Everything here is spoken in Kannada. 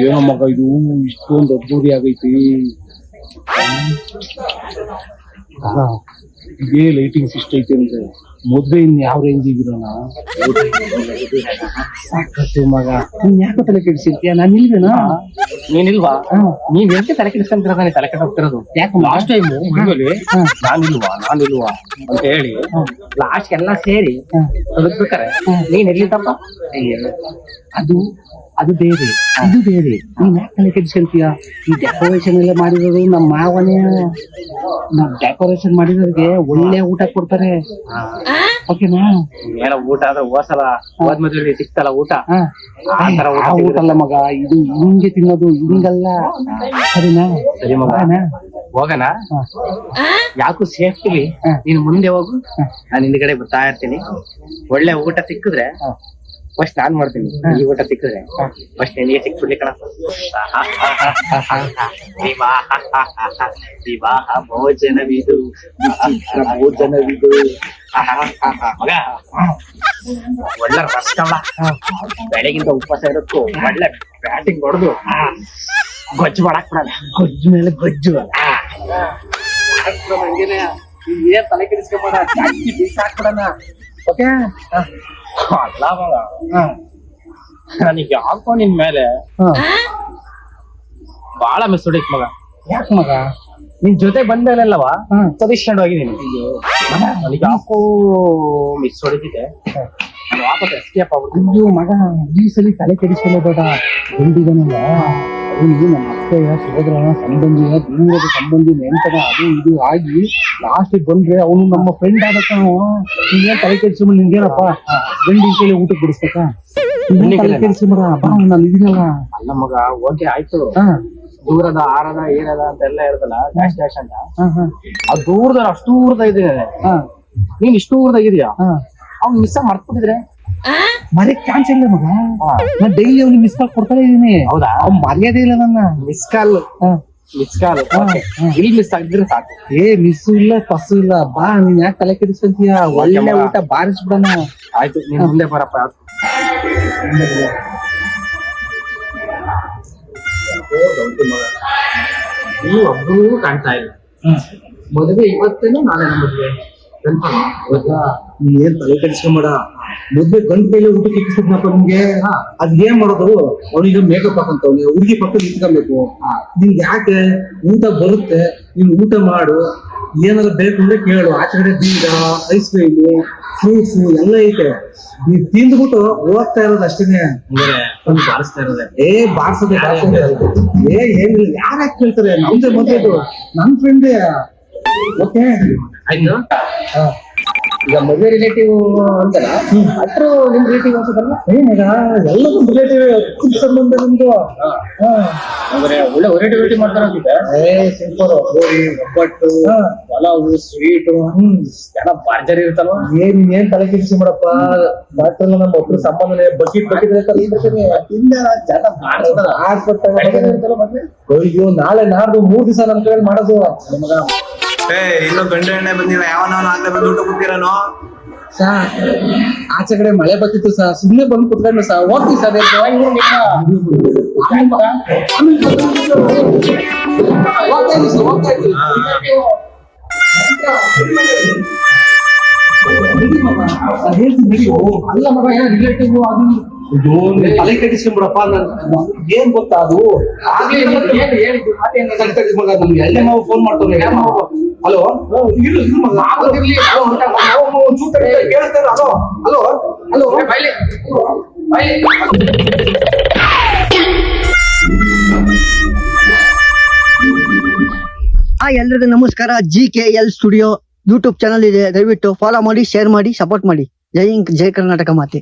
ಏನೋ ಮಗ ಇದು ಇಷ್ಟೊಂದು ಅದ್ದೂರಿ ಆಗೈತಿ. ಆಗ ಇದೇ ಲೈಟಿಂಗ್ಸ್ ಇಷ್ಟ ಐತಿ ಅಂದ್ರೆ ಮೊದ್ಲೇ ಇನ್ ಯಾವ ರೇಂಜ್ ಇದಿರೋಣ ಸಾಕತ್ತು ಮಗ. ನೀನ್ ಯಾಕೆ ತಲೆ ಕೆಡಿಸಿರ್ತೀಯ ನಾನು ಇಲ್ವೇನಾ ನೀನಿಲ್ವಾ ನೀನ್ ಎಂತ ತಲೆ ಕೆಡಿಸ್ಕೊಂತಿರೋದಾನೆ ತಲೆ ಕೆಟ್ಟ ಹೋಗ್ತಿರೋದು ಯಾಕೆ ಲಾಸ್ಟ್ ಟೈಮ್ ಮದುವೆಲಿ ನಾನಿಲ್ವಾ ನಾನಿಲ್ವಾ ಅಂತ ಹೇಳಿ ಲಾಸ್ಟ್ ಎಲ್ಲ ಸೇರಿ ತೊಡಗ್ಬೇಕಾರೆ ನೀನ್ ಎಲ್ಲಿದ್ದಪ್ಪ? ಅದು ಅದು ಬೇರೆ ಇದು ಬೇರೆ. ನೀನ್ ಯಾಕೆ ತಲೆ ಕೆಡಿಸ್ಕೊಂತೀಯ ಈ ಡೆಕೋರೇಷನ್ ಎಲ್ಲ ಮಾಡಿರೋದು ನಮ್ಮ ಮಾವನೇ. ನಾವ್ ಡೆಕೋರೇಷನ್ ಮಾಡಿರೋರಿಗೆ ಒಳ್ಳೆ ಊಟ ಕೊಡ್ತಾರೆ. ಓಕೆನಾ ಏನೋ ಊಟ ಆದ್ರೆ ಹೋಸಲ ಹೋದ್ ಮದ್ವೆಲಿ ಸಿಕ್ತಲ್ಲ ಊಟ? ಹಾ. ಆ ತರ ಊಟ ಆ ಊಟ ಅಲ್ಲ ಮಗ ಇದು ಹಿಂಗೆ ತಿನ್ನೋದು ಹಿಂಗಲ್ಲ. ಸರಿನಾ? ಸರಿ ಮಗ. ಹೋಗೋಣ? ಹೋಗಣ ಹಾ. ಯಾಕೂ ಸೇಫ್ಟಿಲಿ ಹಾ. ನೀನ್ ಮುಂದೆ ಹೋಗು. ನಾನು ಹಿಂದ್ಗಡೆ ಬರ್ತಾ ಇರ್ತೀನಿ. ಒಳ್ಳೆ ಊಟ ಸಿಕ್ಕಿದ್ರೆ ಹಾ. ಫಸ್ಟ್ ನಾನ್ ಮಾಡ್ತೀನಿ. ಈ ಊಟ ಸಿಕ್ಕಿದ್ರೆ. ಫಸ್ಟ್ ನಿನಗೆ ಸಿಕ್ಬಿಡ್ಲಿ ಕಣ. ವಿವಾಹ ವಿವಾಹ ಭೋಜನವಿದು ಭೋಜನವಿದು. ಮಗ. ಒಳ್ಳೆ ರಸಕವ ಬೆಳಗಿಂದ ಉಪವಾಸ ಇರುತ್ತೋ ಒಳ್ಳೆ ಬ್ಯಾಟಿಂಗ್ ಹೊಡೆದು. ಗೊಜ್ಜು ಮಾಡಕ್ ಬಿಡಲ್ಲ. ಗೊಜ್ಜು ಮೇಲೆ ಗೊಜ್ಜು ಏನ್ ತಲೆ ಕೆಡಿಸ್ಕೊಂಬೇಡ. ಜಾಸ್ತಿ ಓಕೆ? ಅಲ್ಲ. ಮಗ ನನಗೆ ಯಾಕೋ ನಿನ್ ಮೇಲೆ ಬಹಳ ಮಿಸ್ ಹೊಡಿತ್ ಮಗ. ಯಾಕೆ ಮಗ? ನಿನ್ ಜೊತೆ ಬಂದಲ್ಲವಾ ಹ್ಮ್. ತದಿಸ್ಕೊಂಡು ಹೋಗಿದ್ದೀನಿ. ನನಗೆ ಯಾಕೋ ಮಿಸ್ ಹೊಡಿತಿದೆ ನಾನು ವಾಪಸ್ ಎಸ್ಕೇಪ್ ಅಯ್ಯೋ ಮಗ ಈ ಸಲ ತಲೆ ಕೆಡಿಸ್ಕೊಳ್ಳೋಬೇಡ ಗಂಡಿಗನಲ್ಲ ಅವನಿಗೆ ನಮ್ಮ ಅತ್ತೆಯ ಸಹೋದರನ ಸಂಬಂಧಿಯ ದೂರದ ಸಂಬಂಧಿ ನೆಂಟನ ಅದು ಇದು ಆಗಿ ಲಾಸ್ಟ್ ಬಂದ್ರೆ ಅವನು ನಮ್ಮ ಫ್ರೆಂಡ್ ಆದಕ್ಕ ನೀನೇನ್ ತಲೆ ಕೆಡಿಸ್ಕೊಂಡ್ ನಿನ್ಗೇನಪ್ಪ ಗಂಡಿ ಕೇಳಿ ಊಟಕ್ಕೆ ಬಿಡಿಸ್ಬೇಕ? ತಲೆ ಕೆಡಿಸ್ಕೊಂಬಿಡ ಬಾ ನಾನು ಇದೀನಲ್ಲ. ಅಲ್ಲ ಮಗ ಓಕೆ ಆಯ್ತು. ದೂರದ ಆರದ ಏನದ ಅಂತೆಲ್ಲ ಇರ್ತಲ್ಲ ಡ್ಯಾಶ್ ಡ್ಯಾಶ್ ಅಂತ. ಆ ದೂರದ ಅಷ್ಟು ದೂರದ ಇದೆ ನೀನ್ ಇಷ್ಟು ದೂರದಾಗ ಇದೆಯಾ? ಅವ್ನ್ ಮಿಸ್ ಮರ್ತ್ಬಿಟ್ಟಿದ್ರೆ? ಮರೆಯಕ್ ಚಾನ್ಸ್ ಇಲ್ಲ ಮಗ? ನಾನು ಡೈಲಿ ಅವ್ನಿಗೆ ಮಿಸ್ ಕಾಲ್ ಕೊಡ್ತಾನೆ ಇದೀನಿ. ಹೌದಾ? ಅವ್ನ್ ಮರ್ಯಾದೆ ಇಲ್ಲ ನನ್ನ. Miss call. ಮಿಸ್ ಕಾಲ್ ಇಲ್ಲಿ ಮಿಸ್ ಆಗಿದ್ರೆ ಸಾಕು. ಏ ಮಿಸ್ ಇಲ್ಲ ಪಸ್ಸು ಇಲ್ಲ. ಬಾ ನೀನ್ ಯಾಕೆ ತಲೆ ಕೆಡಿಸ್ಕೊಂತೀಯ? ಒಳ್ಳೆ. ಊಟ ಬಾರಿಸ್ಬಿಡಣ. ಆಯ್ತು ನೀನ್ ಮುಂದೆ ಬರಪ್ಪ. ನೀವು ಒಬ್ಬರು ಕಾಣ್ತಾ ಇಲ್ಲ. ಮದುವೆ ಇವತ್ತೇನು ನಾಳೆ ಮದುವೆ ಕನ್ಫರ್ಮ್ ನೀ ಏನ್ ತಲೆ ಕೆಡಿಸ್ಕೊಂಬೇಡ? ಮದ್ವೆ ಗಂಡ್ ಕೈಲಿ ಊಟಕ್ಕೆ ಇಕ್ಕಿಸಿದ್ನಪ್ಪ ನಿಮ್ಗೆ? ಅದ್ ಏನ್ ಮಾಡೋದು? ಅವನಿಗೆ ಮೇಕಪ್ ಹಾಕಂತವ್ನೆ ಹುಡುಗಿ ಪಕ್ಕ ನಿಂತ್ಕೊಬೇಕು. ನಿಮ್ಗೆ ಯಾಕೆ ಊಟ ಬರುತ್ತೆ? ನೀನ್ ಊಟ ಮಾಡು. ಏನಾದ್ರು ಬೇಕು ಅಂದ್ರೆ ಕೇಳು. ಆಚೆಗಡೆ ಬೀಜ ಐಸ್ ಕ್ರೀಮು ಫ್ರೂಟ್ಸ್ ಎಲ್ಲ ಐತೆ. ನೀವ್ ತಿಂದ್ಬಿಟ್ಟು ಓದ್ತಾ ಇರೋದು ಅಷ್ಟೇನೆ. ಬಾರಿಸ್ತಾ ಇರೋದೇ. ಏ ಬಾರ್ಸದೆ ಬಾರ್ಸದೆ ಏ ಏನಿಲ್ಲ. ಯಾರ ಕೇಳ್ತಾರೆ? ನಮ್ದೇ ಮೊದಲು ನನ್ ಫ್ರೆಂಡ್ ಓಕೆ ಆಯ್ತು. ಈಗ ಮದುವೆ ರಿಲೇಟಿವ್ ಅಂತಲ್ಲ ಅಟ್ರು ನಿಮ್ ರಿಲೇಟಿವ್ ಅನ್ಸುತ್ತಲ್ಲ? ಏ ಎಲ್ಲದಕ್ಕೂ ಎಲ್ಲ ರಿಲೇಟಿವ್ ಸಂಬಂಧ ನಿಮ್ದು. ಅಂದ್ರೆ ಒಳ್ಳೆ ವೆರೈಟಿ ವೆರೈಟಿ ಮಾಡ್ತಾರೆ ಅನ್ಸುತ್ತೆ. ಏ ಸಿಂಪಲ್. ಗೋರಿ ಒಬ್ಬಟ್ಟು ಪಲಾವು ಸ್ವೀಟು ಎಲ್ಲ ಬಾರ್ಜರಿ ಇರುತ್ತಲ್ವಾ? ಏನ್ ಏನ್ ತಲೆ ಕೆಡಿಸಿ ಮಾಡಪ್ಪ ಡಾಕ್ಟರ್ ನಮ್ಮ ಒಬ್ರು ಸಂಬಂಧನೇ ಬಕೆಟ್ ಬಕೆಟ್ ಇಲ್ಲ ಜನ ಮದ್ವೆ? ಅಯ್ಯೋ ನಾಳೆ ನಾಡ್ದು ಮೂರ್ ದಿವಸ ನಮ್ ಕೈಯಲ್ಲಿ ಮಾಡೋದು. ಏ ಇನ್ನು ಗಂಡ ಎಣ್ಣೆ ಬಂದಿಲ್ಲ ಯಾವನವನು ಆಗ್ಲೇ ಬಂದು ಊಟ ಕೂತಿರೋನು ಸಾ ಆಚೆ ಕಡೆ ಮಳೆ ಬರ್ತಿತ್ತು ಸಾ ಸುಮ್ಮನೆ ಬಂದು ಕುತ್ಕೊಂಡು ಸಾ ಹೋಗ್ತೀವಿ ಸರ್ ಹೇಳ್ತೀನಿ ಅಲ್ಲ ಮಗ ಏನೋ ರಿಲೇಟಿವ್ ಅದು ತಲೆ ಕೆಡಿಸ್ಕೊಂಡ್ಬಿಡಪ್ಪ ನನ್- ಏನ್ ಗೊತ್ತಾ ಅದು ನಮ್ಗೆ ಮಾವು ಫೋನ್ ಮಾಡ್ತಾನೆ ಹಲೋ ಬೈಲಿ ಬೈಲಿ ಆ ಎಲ್ರಿಗೂ ನಮಸ್ಕಾರ G K L studio YouTube channel ಇದೆ ದಯವಿಟ್ಟು ಫಾಲೋ ಮಾಡಿ ಶೇರ್ ಮಾಡಿ ಸಪೋರ್ಟ್ ಮಾಡಿ ಜೈ ಹಿಂದ್, ಜೈ ಕರ್ನಾಟಕ ಮಾತೆ